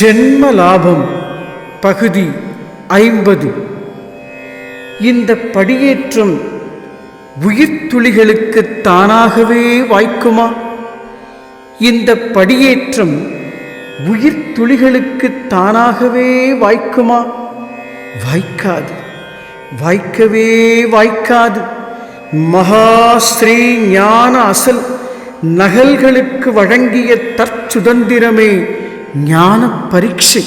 ஜென்ம லாபம் பகுதி ஐம்பது. இந்த படியேற்றம் உயிர்த்துளிகளுக்கு தானாகவே வாய்க்குமா? இந்த படியேற்றம் உயிர்த்துளிகளுக்கு தானாகவே வாய்க்குமா? வாய்க்காது வாய்க்கவே வாய்க்காது. மகாஸ்ரீ ஞான அசல் நகல்களுக்கு வழங்கிய தற்சுதந்திரமே ஞான பரீட்சை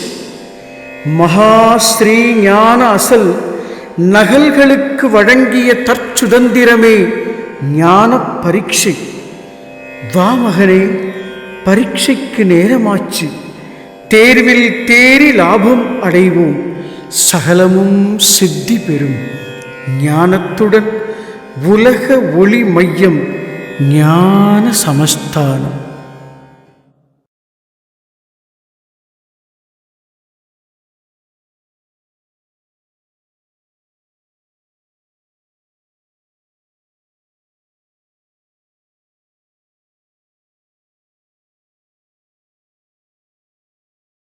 மகாஸ்ரீ ஞான அசல் நகல்களுக்கு வழங்கிய தற்சுதந்திரமே ஞான பரீட்சை வா மகனே பரீட்சைக்கு நேரமாச்சு. தேர்வில் தேறி லாபம் அடைவோம். சகலமும் சித்தி பெறும். ஞானத்துடன் உலக ஒளி மையம் ஞான சமஸ்தானம்